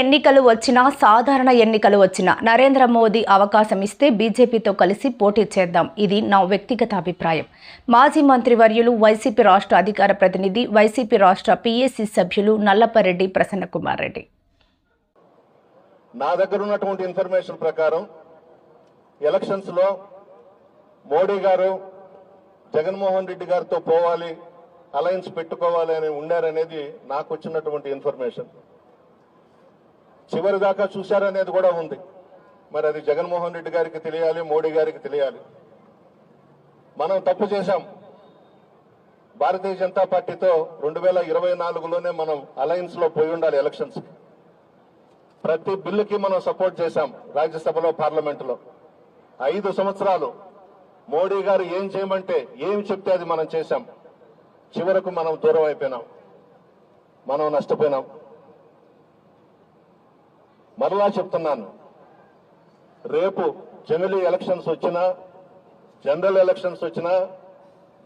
ఎన్నికలు వచ్చినా సాధారణ ఎన్నికలు వచ్చినా నరేంద్ర మోదీ అవకాశం ఇస్తే బీజేపీతో కలిసి పోటీ చేద్దాం. ఇది నా వ్యక్తిగత అభిప్రాయం. మాజీ మంత్రివర్యులు వైసీపీ రాష్ట్ర అధికార ప్రతినిధి వైసీపీ రాష్ట్ర పీఏసీ సభ్యులు నల్లపరెడ్డి ప్రసన్నకుమార్ రెడ్డి నా దగ్గర ఉన్నటువంటి ఇన్ఫర్మేషన్ ప్రకారం ఎలక్షన్స్లో మోడీ గారు జగన్మోహన్ రెడ్డి గారితో పోవాలి అలయన్స్ పెట్టుకోవాలి అని ఉండారనేది నాకు వచ్చినటువంటి ఇన్ఫర్మేషన్. చివరి దాకా చూశారనేది కూడా ఉంది. మరి అది జగన్మోహన్ రెడ్డి గారికి తెలియాలి మోడీ గారికి తెలియాలి. మనం తప్పు చేశాం. భారతీయ జనతా పార్టీతో రెండు వేల ఇరవై నాలుగులోనే మనం అలయన్స్లో పోయి ఉండాలి ఎలక్షన్స్. ప్రతి బిల్లుకి మనం సపోర్ట్ చేశాం రాజ్యసభలో పార్లమెంటులో. ఐదు సంవత్సరాలు మోడీ గారు ఏం చేయమంటే ఏం చెప్తే అది మనం చేశాం. చివరకు మనం దూరం అయిపోయినాం. మనం నష్టపోయినాం. మరలా చెప్తున్నాను. రేపు జనరల్ ఎలక్షన్స్ వచ్చినా జనరల్ ఎలక్షన్స్ వచ్చినా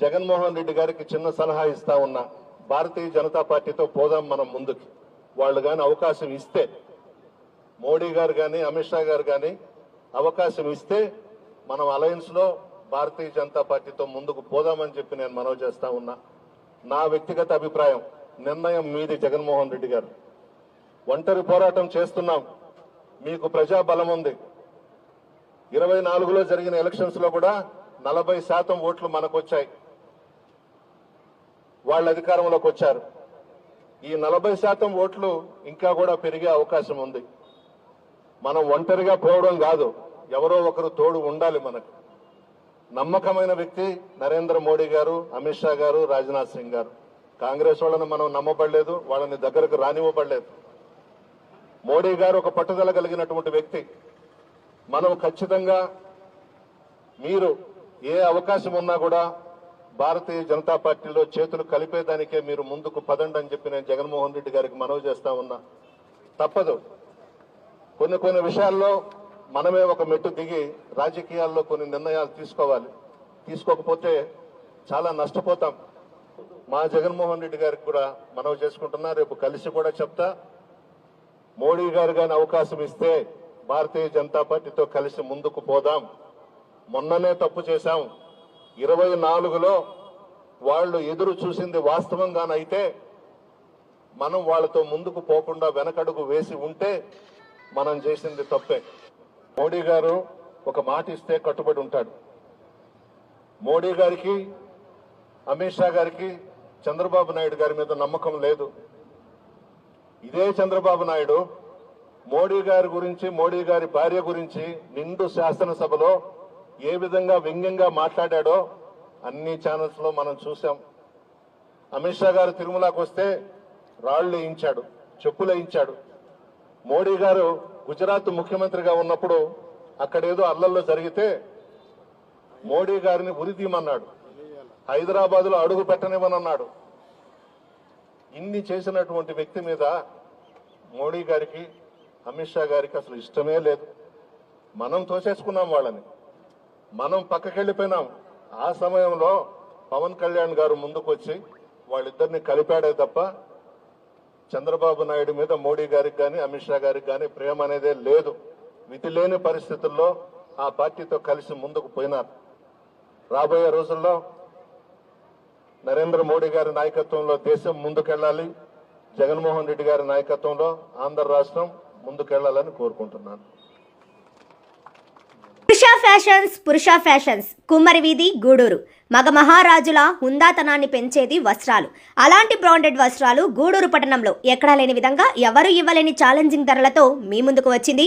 జగన్మోహన్ రెడ్డి గారికి చిన్న సలహా ఇస్తా ఉన్నా. భారతీయ జనతా పార్టీతో పోదాం మనం ముందుకి. వాళ్ళు కానీ అవకాశం ఇస్తే మోడీ గారు కానీ అమిత్ షా గారు కానీ అవకాశం ఇస్తే మనం అలయన్స్లో భారతీయ జనతా పార్టీతో ముందుకు పోదామని చెప్పి నేను మనవి చేస్తా ఉన్నా. నా వ్యక్తిగత అభిప్రాయం నిర్ణయం మీది జగన్మోహన్ రెడ్డి గారు. ఒంటరి పోరాటం చేస్తున్నాం. మీకు ప్రజా బలం ఉంది. ఇరవై నాలుగులో జరిగిన ఎలక్షన్స్లో కూడా నలభై శాతం ఓట్లు మనకు వచ్చాయి వాళ్ళు అధికారంలోకి వచ్చారు. ఈ నలభై శాతం ఓట్లు ఇంకా కూడా పెరిగే అవకాశం ఉంది. మనం ఒంటరిగా పోవడం కాదు ఎవరో ఒకరు తోడు ఉండాలి మనకు. నమ్మకమైన వ్యక్తి నరేంద్ర మోడీ గారు అమిత్ షా గారు రాజ్నాథ్ సింగ్ గారు. కాంగ్రెస్ వాళ్ళని మనం నమ్మబడలేదు వాళ్ళని దగ్గరకు రానివ్వబడలేదు. మోడీ గారు ఒక పట్టుదల కలిగినటువంటి వ్యక్తి. మనం ఖచ్చితంగా మీరు ఏ అవకాశం ఉన్నా కూడా భారతీయ జనతా పార్టీలో చేతులు కలిపేదానికే మీరు ముందుకు పదండి అని చెప్పి నేను జగన్మోహన్ రెడ్డి గారికి మనవి చేస్తా ఉన్నా. తప్పదు. కొన్ని కొన్ని విషయాల్లో మనమే ఒక మెట్టు దిగి రాజకీయాల్లో కొన్ని నిర్ణయాలు తీసుకోవాలి. తీసుకోకపోతే చాలా నష్టపోతాం. మా జగన్మోహన్ రెడ్డి గారికి కూడా మనవి చేసుకుంటున్నా. రేపు కలిసి కూడా చెప్తా. మోడీ గారు కానీ అవకాశం ఇస్తే భారతీయ జనతా పార్టీతో కలిసి ముందుకు పోదాం. మొన్ననే తప్పు చేశాం. ఇరవై నాలుగులో వాళ్ళు ఎదురు చూసింది వాస్తవంగానైతే మనం వాళ్ళతో ముందుకు పోకుండా వెనకడుగు వేసి ఉంటే మనం చేసింది తప్పే. మోడీ గారు ఒక మాట ఇస్తే కట్టుబడి ఉంటాడు. మోడీ గారికి అమిత్ షా గారికి చంద్రబాబు నాయుడు గారి మీద నమ్మకం లేదు. ఇదే చంద్రబాబు నాయుడు మోడీ గారి గురించి మోడీ గారి భార్య గురించి నిండు శాసనసభలో ఏ విధంగా వ్యంగ్యంగా మాట్లాడాడో అన్ని ఛానల్స్లో మనం చూసాం అమిత్ షా గారు తిరుమలకు వస్తే రాళ్ళు వేయించాడు చెప్పులు వేయించాడు. మోడీ గారు గుజరాత్ ముఖ్యమంత్రిగా ఉన్నప్పుడు అక్కడేదో అల్లల్లో జరిగితే మోడీ గారిని ఉరిదీయమన్నాడు హైదరాబాద్లో అడుగు పెట్టనివ్వనన్నాడు. ఇన్ని చేసినటువంటి వ్యక్తి మీద మోడీ గారికి అమిత్ షా గారికి అసలు ఇష్టమే లేదు. మనం తోసేసుకున్నాం వాళ్ళని. మనం పక్కకెళ్ళిపోయినాం. ఆ సమయంలో పవన్ కళ్యాణ్ గారు ముందుకు వచ్చి వాళ్ళిద్దరిని కలిపాడే తప్ప చంద్రబాబు నాయుడు మీద మోడీ గారికి కానీ అమిత్ షా గారికి కానీ ప్రేమ అనేదే లేదు. విధి లేని పరిస్థితుల్లో ఆ పార్టీతో కలిసి ముందుకు పోయినారు. రాబోయే రోజుల్లో నరేంద్ర మోడీ గారి నాయకత్వంలో దేశం ముందుకెళ్ళాలి జగన్మోహన్ రెడ్డి గారి నాయకత్వంలో ఆంధ్ర రాష్ట్రం ముందుకెళ్ళాలని కోరుకుంటున్నాను. పురుష ఫ్యాషన్స్ పురుష ఫ్యాషన్స్ కుమ్మరి వీధి గూడూరు. మగ మహారాజుల హుందాతనాన్ని పెంచేది వస్త్రాలు. అలాంటి బ్రాండెడ్ వస్త్రాలు గూడూరు పట్టణంలో ఎక్కడా లేని విధంగా ఎవరు ఇవ్వలేని ఛాలెంజింగ్ ధరలతో మీ ముందుకు వచ్చింది